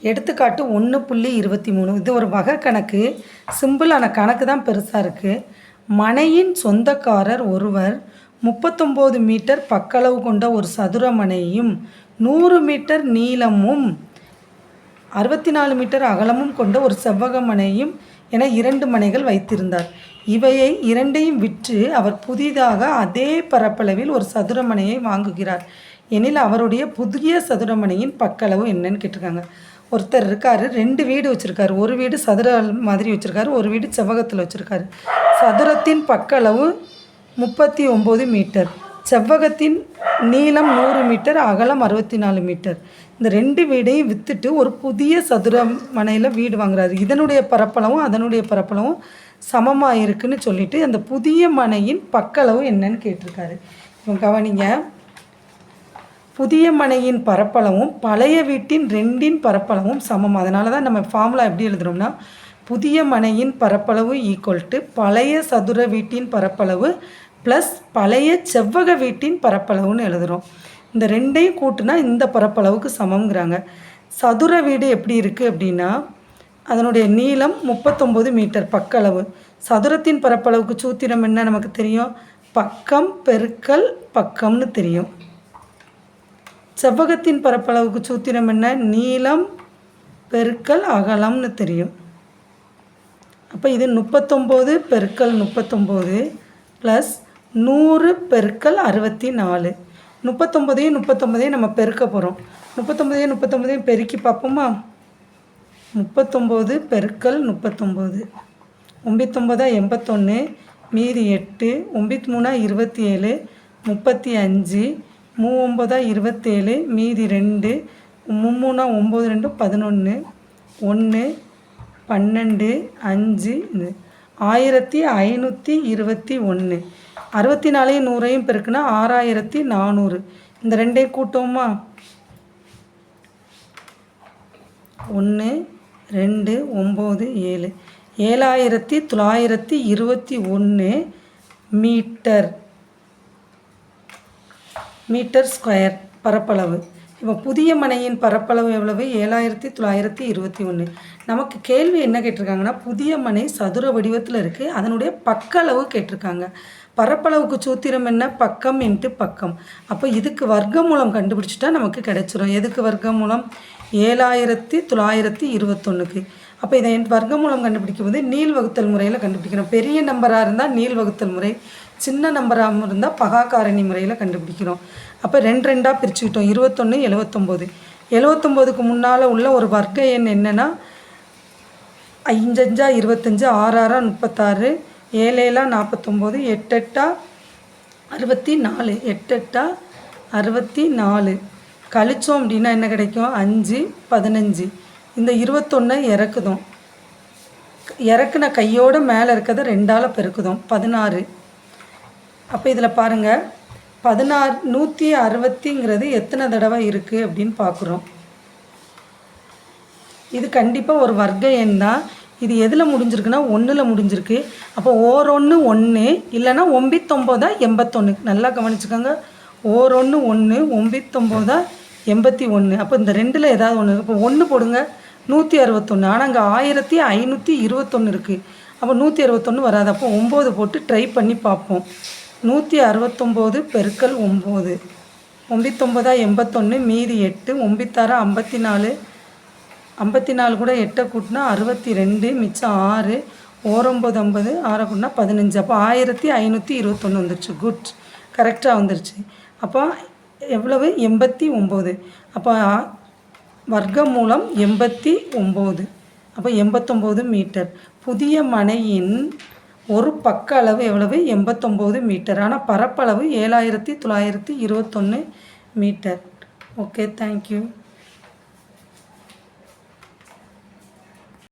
எடுத்துக்காட்டு ஒன்று புள்ளி இருபத்தி மூணு. இது ஒரு வகை கணக்கு. சிம்பிளான கணக்கு தான் பெருசாக இருக்குது மனையின் சொந்தக்காரர் ஒருவர் முப்பத்தொம்போது மீட்டர் பக்களவு கொண்ட ஒரு சதுர மனையும் நூறு மீட்டர் நீளமும் அறுபத்தி நாலு மீட்டர் அகலமும் கொண்ட ஒரு செவ்வக மனையும் என இரண்டு மனைகள் வைத்திருந்தார். இவையை இரண்டையும் விற்று அவர் புதிதாக அதே பரப்பளவில் ஒரு சதுர மனையை வாங்குகிறார். எனில் அவருடைய புதிய சதுரமனையின் பக்களவு என்னன்னு கேட்டிருக்காங்க. ஒருத்தர் இருக்கார் ரெண்டு வீடு வச்சுருக்காரு. ஒரு வீடு சதுர மாதிரி வச்சுருக்காரு ஒரு வீடு செவ்வகத்தில் வச்சுருக்காரு. சதுரத்தின் பக்களவு முப்பத்தி ஒம்பது மீட்டர். செவ்வகத்தின் நீளம் நூறு மீட்டர் அகலம் அறுபத்தி நாலு மீட்டர். இந்த ரெண்டு வீடையும் விற்றுட்டு ஒரு புதிய சதுர மனையில் வீடு வாங்குறாரு. இதனுடைய பரப்பளவும் அதனுடைய பரப்பளவும் சமமாக இருக்குன்னு சொல்லிட்டு அந்த புதிய மனையின் பக்களவு என்னன்னு கேட்டிருக்காரு. இப்போ கவனிங்க. புதிய மனையின் பரப்பளவும் பழைய வீட்டின் ரெண்டின் பரப்பளவும் சமம். அதனால தான் நம்ம ஃபார்முலா எப்படி எழுதுறோம்னா புதிய மனையின் பரப்பளவு ஈக்குவல் டு பழைய சதுர வீட்டின் பரப்பளவு ப்ளஸ் பழைய செவ்வக வீட்டின் பரப்பளவுன்னு எழுதுகிறோம் இந்த ரெண்டையும் கூட்டுனா இந்த பரப்பளவுக்கு சமங்கிறாங்க சதுர வீடு எப்படி இருக்குது அப்படின்னா அதனுடைய நீளம் முப்பத்தொம்போது மீட்டர் பக்களவு. சதுரத்தின் பரப்பளவுக்கு சூத்திரம் என்ன நமக்கு தெரியும்? பக்கம் பெருக்கல் பக்கம்னு தெரியும். செவ்வகத்தின் பரப்பளவுக்கு சூத்திரம் என்ன? நீளம் பெருக்கல் அகலம்னு தெரியும். அப்போ இது முப்பத்தொம்போது பெருக்கல் முப்பத்தொம்போது ப்ளஸ் நூறு பெருக்கல் அறுபத்தி நாலு முப்பத்தொம்போதையும் முப்பத்தொம்போதையும் நம்ம பெருக்க போகிறோம் முப்பத்தொம்போதையும் முப்பத்தொம்போதையும் பெருக்கி பார்ப்போமா? முப்பத்தொம்போது பெருக்கல் முப்பத்தொம்போது. ஒம்பத்தொம்போதா எண்பத்தொன்று மீதி எட்டு ஒம்பத்தி மூணா இருபத்தி ஏழு முப்பத்தி அஞ்சு மூவொம்பதா இருபத்தேழு மீதி ரெண்டு மும்மூணா ஒம்பது ரெண்டு பதினொன்று ஒன்று பன்னெண்டு அஞ்சு ஆயிரத்தி ஐநூற்றி இருபத்தி ஒன்று அறுபத்தி நாலையும் நூறையும் பெருக்குனா ஆறாயிரத்தி நானூறு. இந்த ரெண்டையும் கூட்டோமா ஒன்று ரெண்டு ஒம்பது ஏழு. ஏழாயிரத்தி தொள்ளாயிரத்தி இருபத்தி ஒன்று மீட்டர். மீட்டர் ஸ்கொயர் பரப்பளவு. இப்போ புதிய மனையின் பரப்பளவு எவ்வளவு? ஏழாயிரத்தி தொள்ளாயிரத்தி இருபத்தி ஒன்று நமக்கு கேள்வி என்ன கேட்டிருக்காங்கன்னா புதிய மனை சதுர வடிவத்தில் இருக்குது அதனுடைய பக்களவு கேட்டிருக்காங்க. பரப்பளவுக்கு சூத்திரம் என்ன? பக்கம் இன்ட்டு பக்கம். அப்போ இதுக்கு வர்க்கமூலம் கண்டுபிடிச்சிட்டா நமக்கு கிடைச்சிரும். எதுக்கு வர்க்கமூலம்? ஏழாயிரத்தி தொள்ளாயிரத்தி இருபத்தொன்னுக்கு. அப்போ இதை வர்க்கமூலம் கண்டுபிடிக்கும் போது நீள் வகுத்தல் முறையில் கண்டுபிடிக்கிறோம் பெரிய நம்பராக இருந்தால் நீள் வகுத்தல் முறை சின்ன நம்பராக இருந்தால் பகாக்காரணி முறையில் கண்டுபிடிக்கிறோம் அப்போ ரெண்டு ரெண்டாக பிரிச்சுக்கிட்டோம். இருபத்தொன்று எழுவத்தொம்போது. எழுவத்தொம்போதுக்கு முன்னால் உள்ள ஒரு வர்க்க எண் என்னென்னா அஞ்சஞ்சா இருபத்தஞ்சு ஆறாறா முப்பத்தாறு ஏழேலா நாற்பத்தொம்போது எட்டெட்டா அறுபத்தி நாலு எட்டெட்டா அறுபத்தி நாலு கழிச்சோம் அப்படின்னா என்ன கிடைக்கும்? அஞ்சு பதினஞ்சு. இந்த இருபத்தொன்னை இறக்குதும். இறக்குன கையோடு மேலே இருக்கிறத ரெண்டால் பெருக்குதும். பதினாறு. அப்போ இதில் பாருங்கள் பதினாறு நூற்றி அறுபத்திங்கிறது எத்தனை தடவை இருக்குது அப்படின்னு பார்க்குறோம் இது கண்டிப்பாக ஒரு வர்க்க எண் தான். இது எதில் முடிஞ்சிருக்குன்னா ஒன்றில் முடிஞ்சிருக்கு. அப்போ ஓர் ஒன்று ஒன்று இல்லைன்னா ஒம்பத்தொம்போதா எண்பத்தொன்று நல்லா கவனிச்சுக்கோங்க. ஓர் ஒன்று ஒன்று ஒம்பத்தொம்போதா எண்பத்தி ஒன்று அப்போ இந்த ரெண்டில் ஏதாவது ஒன்று இப்போ ஒன்று போடுங்க. நூற்றி அறுபத்தொன்று ஆனால் அங்கே ஆயிரத்தி ஐநூற்றி இருபத்தொன்று இருக்குது அப்போ நூற்றி அறுபத்தொன்று வராது. அப்போ ஒம்பது போட்டு ட்ரை பண்ணி பார்ப்போம். நூற்றி அறுபத்தொம்போது பெருக்கல் ஒம்பது. ஒம்பத்தொம்போதா எண்பத்தொன்று மீதி எட்டு. ஒம்பத்தாறா ஐம்பத்தி நாலு ஐம்பத்தி நாலு கூட எட்டை கூட்டினா அறுபத்தி ரெண்டு மிச்சம் ஆறு. ஓரொம்பது ஐம்பது ஆறை கூட்டினா பதினஞ்சு. அப்போ ஆயிரத்தி ஐநூற்றி இருபத்தொன்று வந்துருச்சு. குட் கரெக்டாக வந்துருச்சு. அப்போ எவ்வளவு? எண்பத்தி ஒம்பது. அப்போ வர்க்கமூலம் எண்பத்தி ஒம்பது. அப்போ எண்பத்தொம்போது மீட்டர் புதிய மனையின் ஒரு பக்க அளவு எவ்வளவு? எண்பத்தொம்போது மீட்டர் ஆனால் பரப்பளவு ஏழாயிரத்தி தொள்ளாயிரத்தி இருபத்தொன்று மீட்டர் ஓகே தேங்க்யூ